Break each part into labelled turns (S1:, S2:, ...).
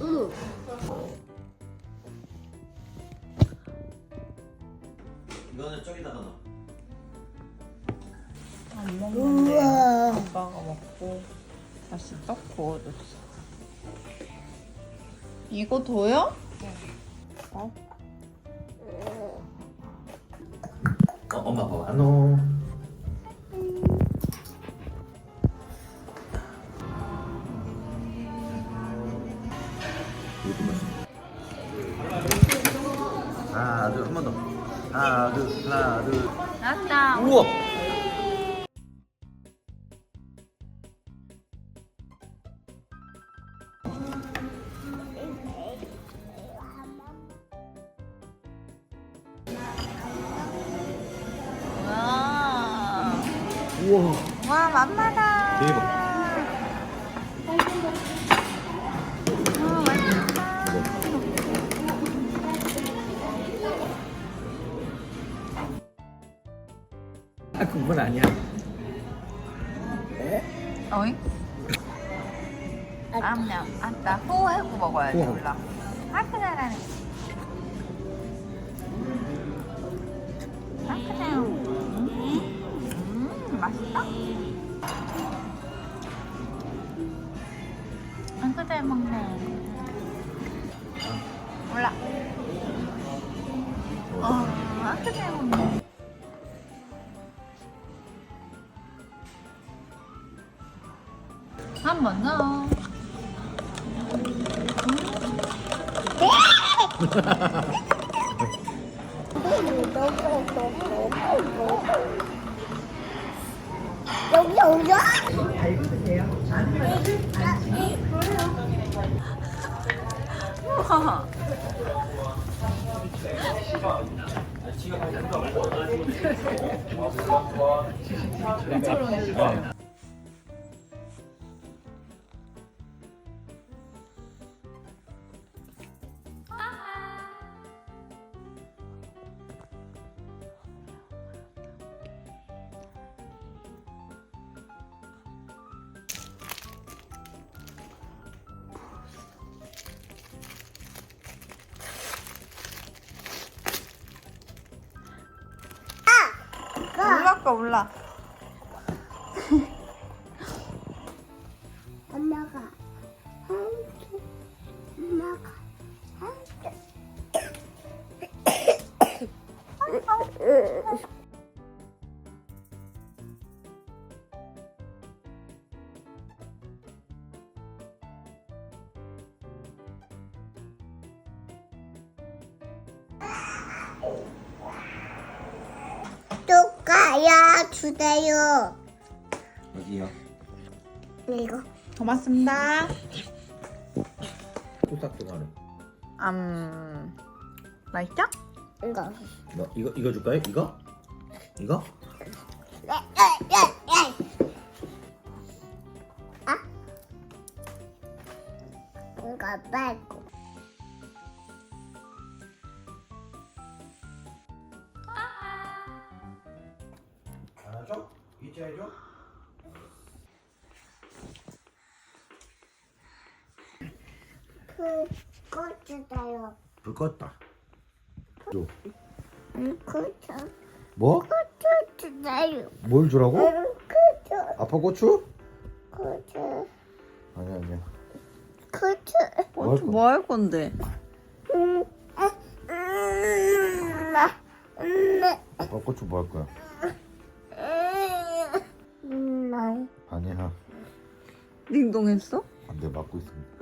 S1: 응.
S2: 이거는 저기다가 넣어.
S3: 안 먹는데
S1: 우와.
S3: 아빠가 먹고 다시 떡 구워줬어. 이거 둬요? 어?
S2: 어, 엄마 봐봐. 안녕. 이것도 맛있어. 하나, 둘, 한 번 더. 하나, 둘, 하나, 둘.
S3: 나왔다.
S2: 우와!
S3: 와,
S2: 그건 아니야.
S3: 어이? 암냠, 아따 호하고 먹어야지. 몰라. 아크 잘하네. 아크 잘. 음, 맛있다. 아크 잘 먹네. 몰라. 어, 아크 잘 먹네. 한 번 더.
S1: 여기 오죠?
S3: 우와. 올라가 올라.
S1: 주세요
S2: 여기요.
S1: 이거
S3: 고맙습니다.
S2: 토닥토닥하네.
S3: 음, 맛있죠?
S1: 이거
S2: 뭐, 이거, 이거 줄까요? 이거? 이거?
S1: 아? 이거 빼고
S2: 불 껐다. 줘.
S1: 그거
S2: 뭐?
S1: 그거 주세요
S2: 뭘 주라고?
S1: 그거
S2: 아빠 고추?
S1: 그거
S2: 아니야, 아니야.
S1: 그거
S2: 뭐 할?
S3: 뭐 할 건데?
S1: 음, 음, 음,
S2: 아빠 고추 뭐 할 거야?
S1: 음, 음,
S2: 아니야.
S3: 딩동했어?
S2: 안 돼, 막고 있습니다.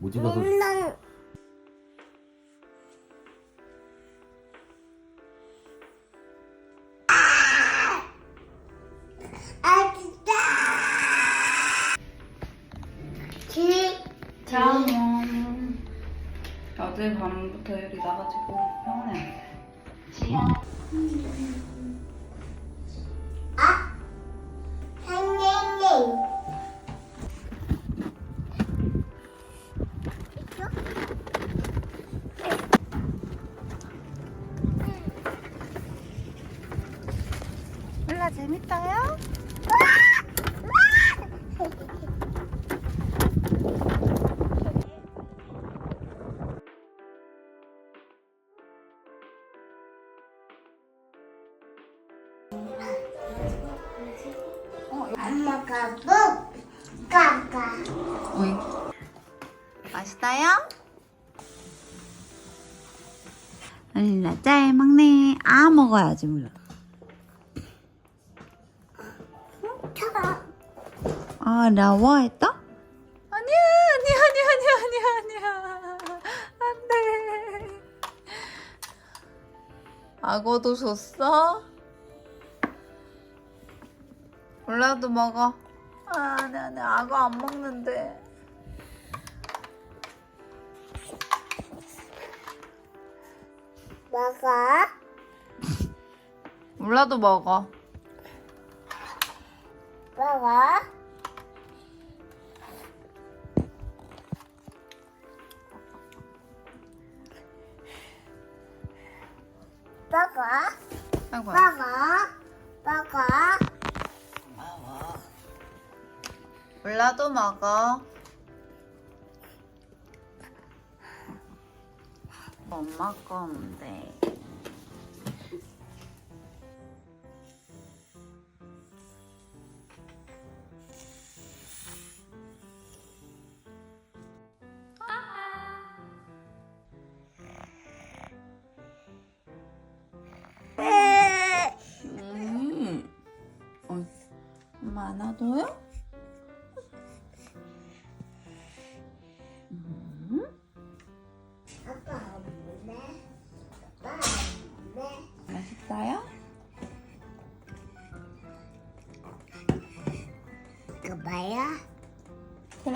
S2: 무지개서
S1: 음. 아, 진짜. 지,
S3: 자몽. 어제 밤부터 열이 나가지고 병원에
S1: 아,
S3: 있어요? 알리나 짤 막내. 아 먹어야지 물론. 차아 나와했다? 아니야 아니야 아니야 아니야 아니야 아니야 안돼 악어도 줬어? 몰라도 먹어 아 아니 아니 악어 안 먹는데
S1: 먹어.
S3: 몰라도 먹어.
S1: 먹어. 먹어.
S3: 아이고
S1: 먹어. 먹어.
S3: 몰라도 먹어 엄마 건데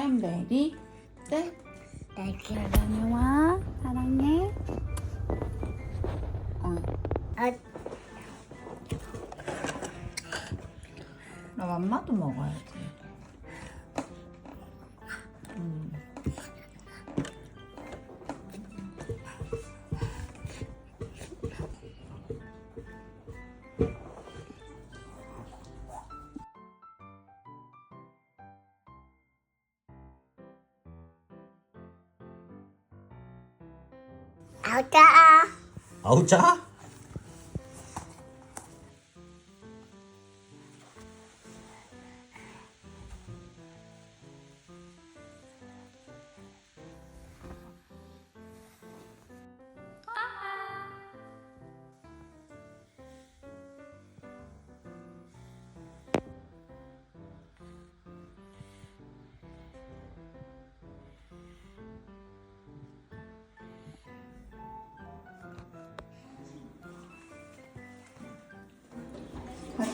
S3: 크랜베리 네?
S1: 날개
S3: 다녀와 사랑해. 어,
S1: 아.
S3: 그럼 엄마도 먹어야지
S1: 아우자
S2: 아우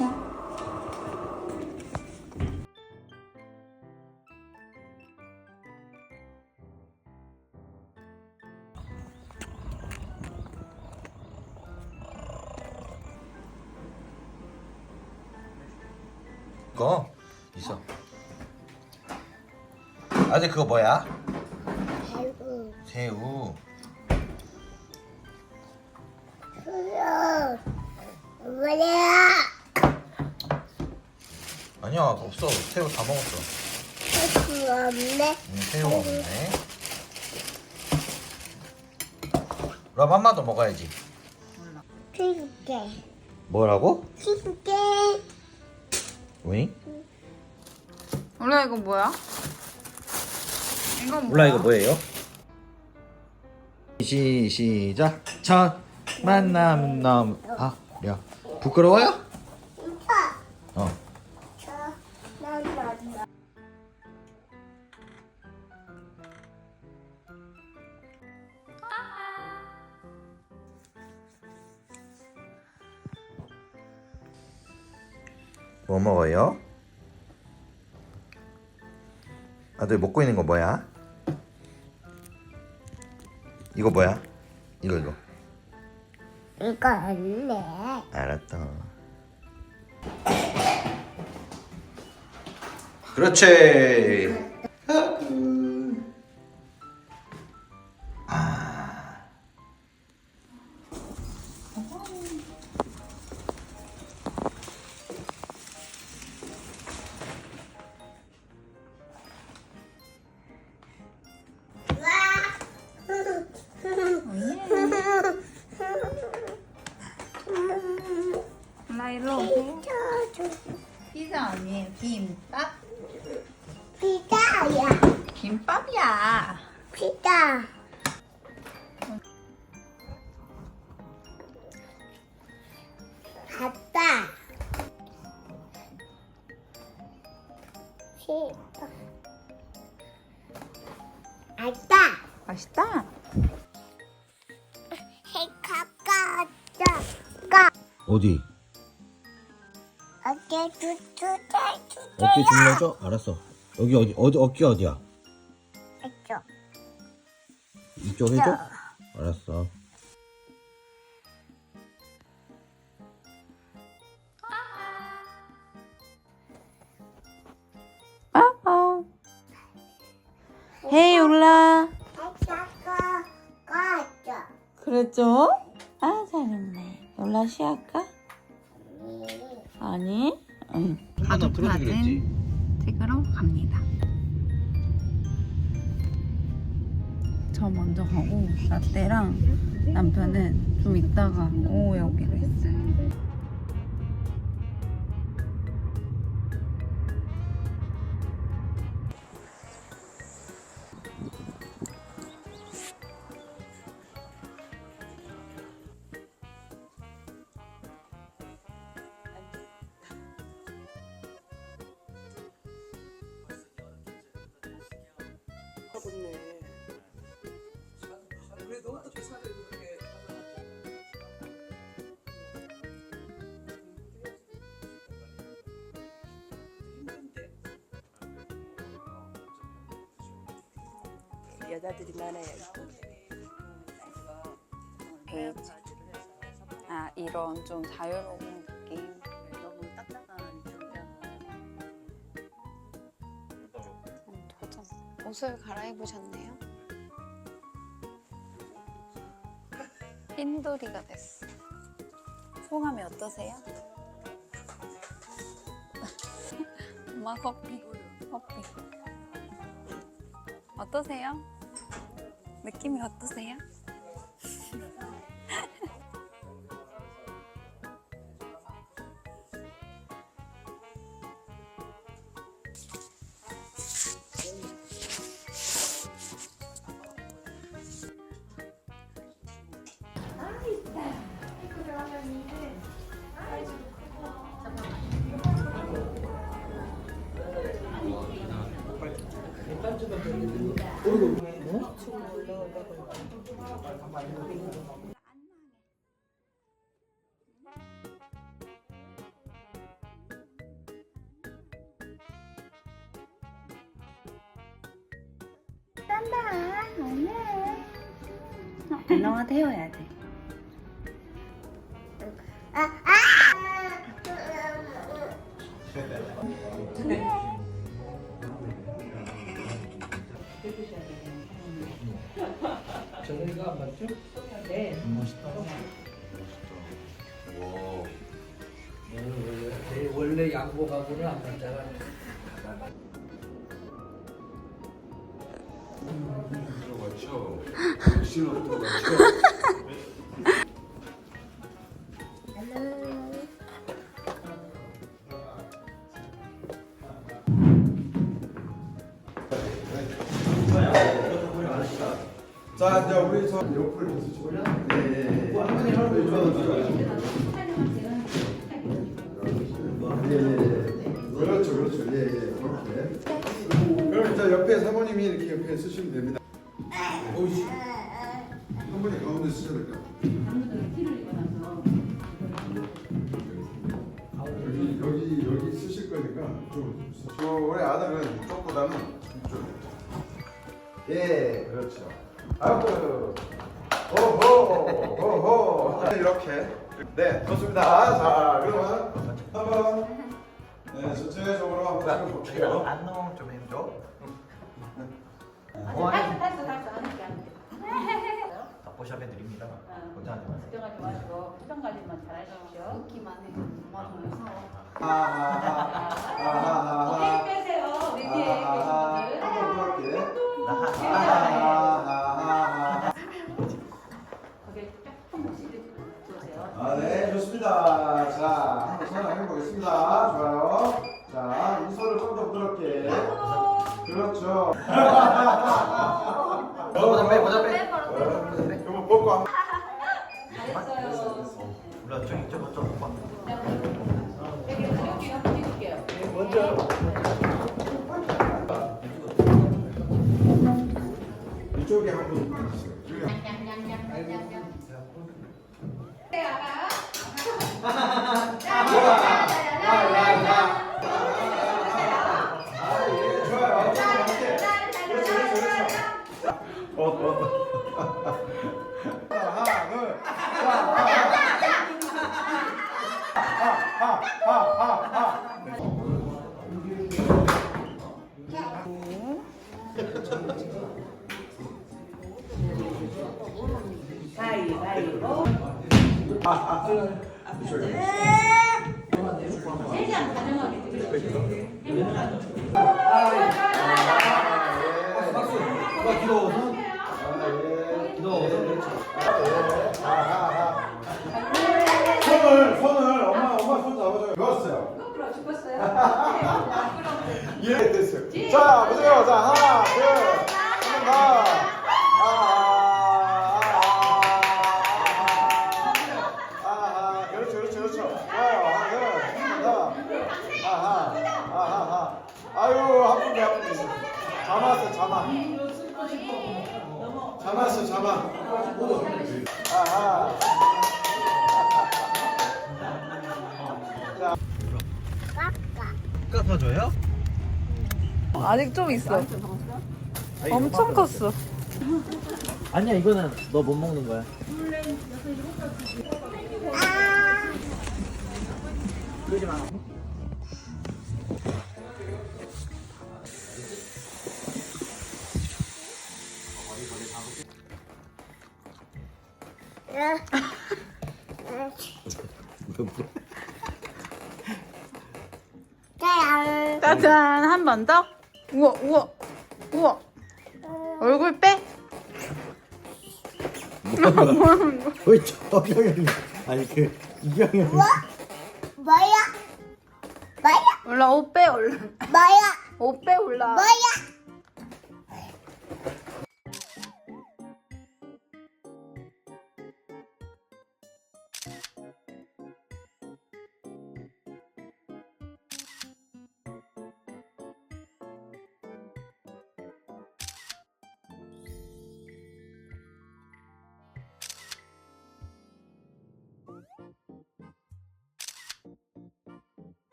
S3: 가자.
S2: 그거 있어. 아들 그거 뭐야?
S1: 배우.
S2: 새우.
S1: 그려 뭐야?
S2: 아니야 없어 새우 다 먹었어
S1: 할수 없네
S2: 응, 새우 없네 그럼 한마도 먹어야지
S1: 칠게
S2: 뭐라고?
S1: 칠게
S2: 왜?
S3: 몰라 이거 뭐야? 이건
S2: 몰라 이거 뭐예요? 시, 시작 첫 만남 남 아, 야 부끄러워요? 뭐 먹어요? 아들 먹고 있는 거 뭐야? 이거 뭐야? 이거 이거
S1: 이거 안돼
S2: 알았다 그렇지
S3: 피자 아니에요. 김밥?
S1: 피자야.
S3: 김밥이야.
S1: 피자. 갔다. 피자. 갔다.
S3: 맛있다.
S2: 어디?
S1: 어깨
S2: 주물러줘? 알았어. 여기 어디 어디 어깨 어디야?
S1: 했죠.
S2: 이쪽 해줘? 알았어.
S3: 아아. 헤이 올라. 그랬죠? 아 잘했네. 올라 쉬 할까? 아니. 응. 바둑 받은 찍으러 갑니다. 저 먼저 가고 라떼랑 남편은 좀 이따가 오후에 오기로
S4: 여자들이 이쁘.
S3: 베이지. 아 이런 좀 자유로운 느낌.
S4: 너무 딱딱한
S3: 음, 도전. 옷을 갈아입으셨네요. 흰돌이가 됐어. 소감이 어떠세요? 엄마 커피. 커피. 어떠세요? 느낌이 어떠세요?
S4: 운동화 태워야 돼.
S1: 아, 아!
S5: 저희가 맞죠? 네. 멋있다. 와. 원래, 원래 양복하고는 안 맞잖아.
S6: 들어갔죠. 신호 들어갔죠.
S7: 저 옆을 있으시고요. 네, 네. 한분이 하나도 예, 예, 예. 그렇죠, 그렇죠. 예, 예. 그렇게. 그럼 이제 옆에 사모님이 이렇게 옆에 쓰시면 됩니다. 오이씨. 한 분이 가운데 쓰셔야 될것 같아요. 여기, 여기, 여기 쓰실 거니까 좀. 저 우리 아들은 이쪽보다는 이쪽. 예, 그렇죠. 아이고, 호호, 호호. 이렇게. 네, 좋습니다. 자, 그러면 한번 네, 전체적으로 한번 찍어볼게요.
S2: 안녕 좀 해줘.
S4: 탈수 탈수 탈수 하니까 하면 돼.
S2: 뽀샵 해드립니다. 걱정하지 마세요.
S4: 걱정하지 마시고 표정 관리만 잘 하십시오. 웃기만 해. 엄마 좀 무서워.
S7: 아하하 그러면 벗고 한
S2: 몰라 저기 저거 저거 봐
S4: 여기 가볍게 한번 찍을게요.
S7: 먼저. 이쪽에 한번
S2: Hello.
S3: 아직 좀 있어. 엄청 컸어.
S2: 아니야 이거는 너 못 먹는 거야
S1: 짜양.
S3: 짜잔 한 번 더. 우와 우와 우와. 얼굴 빼.
S2: 왜 저경이 아니 그 이경이
S1: 뭐야? 뭐야?
S3: 올라 옷빼 얼른.
S1: 뭐야?
S3: 옷빼 올라.
S1: 뭐야?